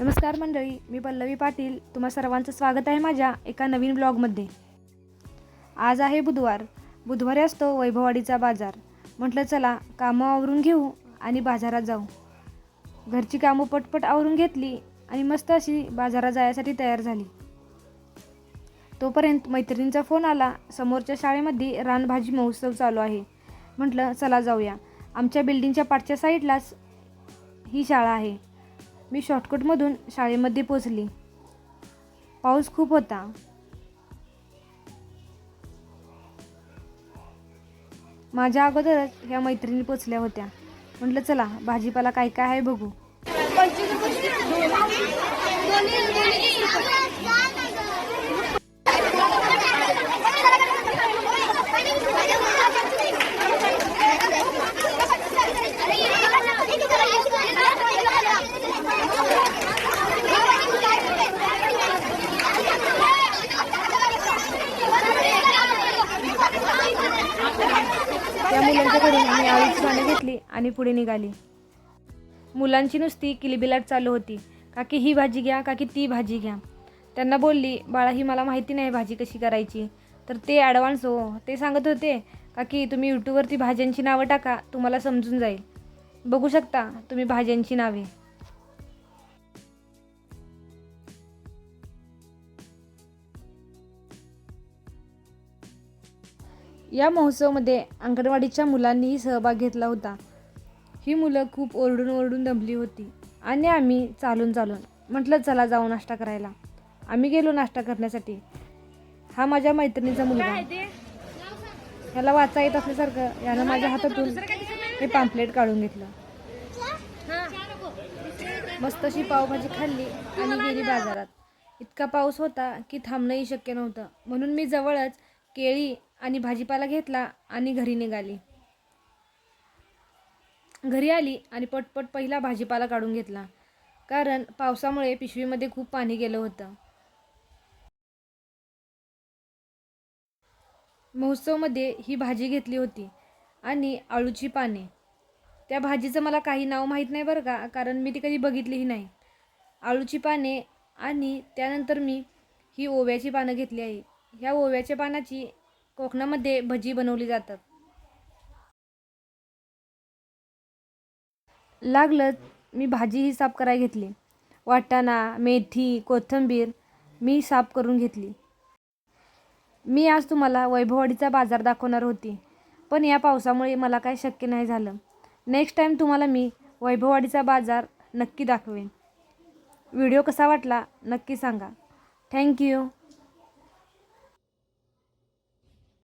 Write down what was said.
नमस्कार मंडळी मी पल्लवी पाटील. तुम्हा सर्वांचं स्वागत आहे माझ्या एका नवीन ब्लॉगमध्ये. आज आहे बुधवार. बुधवारी असतो वैभववाडीचा बाजार. म्हटलं चला कामं आवरून घेऊ आणि बाजारात जाऊ. घरची कामं पटपट आवरून घेतली आणि मस्त अशी बाजारात जायसाठी तयार झाली. तोपर्यंत मैत्रिणींचा फोन आला समोरच्या शाळेमध्ये रानभाजी महोत्सव चालू आहे. म्हटलं चला जाऊया. आमच्या बिल्डिंगच्या पाठच्या साईडलाच ही शाळा आहे. मी शॉर्टकटमधून शाळेमध्ये पोचली. पाऊस खूप होता. माझ्या अगोदरच ह्या मैत्रिणी पोचल्या होत्या. म्हटलं चला भाजीपाला काय काय आहे बघू. मुलांच्याकडून मी आळूची पानं घेतली आणि पुढे निघाली. मुलांची नुसती किलबिलाट चालू होती. काकी ही भाजी घ्या काकी ती भाजी घ्या. त्यांना बोलली बाळा ही मला माहिती नाही भाजी कशी करायची. तर ते ॲडव्हान्स हो ते सांगत होते काकी तुम्ही यूट्यूबवरती भाज्यांची नावं टाका तुम्हाला समजून जाईल. बघू शकता तुम्ही भाज्यांची नावे. या महोत्सवामध्ये अंगणवाडीच्या मुलांनीही सहभाग घेतला होता. ही मुलं खूप ओरडून ओरडून दमली होती. आणि आम्ही चालून चालून म्हटलं चला जाऊ नाश्ता करायला. आम्ही गेलो नाश्ता करण्यासाठी. हा माझ्या मैत्रिणीचा मुलगा. ह्याला वाचा येत असल्यासारखं. यानं माझ्या हातातून हे पाम्पलेट काढून घेतलं. मस्त अशी पावभाजी खाल्ली आणि गेली बाजारात. इतका पाऊस होता की थांबणंही शक्य नव्हतं. म्हणून मी जवळच केळी आणि भाजीपाला घेतला आणि घरी निघाली. घरी आली आणि पटपट पहिला भाजीपाला काढून घेतला. कारण पावसामुळे पिशवीमध्ये खूप पाणी गेलं होतं. महोत्सवमध्ये ही भाजी घेतली होती आणि आळूची पाने. त्या भाजीचं मला काही नाव माहीत नाही बरं का कारण मी ती कधी बघितलीही नाही. आळूची पाने आणि त्यानंतर मी ही ओव्याची पानं घेतली आहे. ह्या ओव्याच्या पानाची कोकणामध्ये भजी बनवली जातात. लागलं मी भाजी ही साफ करायला घेतली. वाटाणा मेथी कोथिंबीर मी साफ करून घेतली. मी आज तुम्हाला वैभववाडीचा बाजार दाखवणार होती पण या पावसामुळे मला काय शक्य नाही झालं. नेक्स्ट टाईम तुम्हाला मी वैभववाडीचा बाजार नक्की दाखवेन. व्हिडिओ कसा वाटला नक्की सांगा. थँक्यू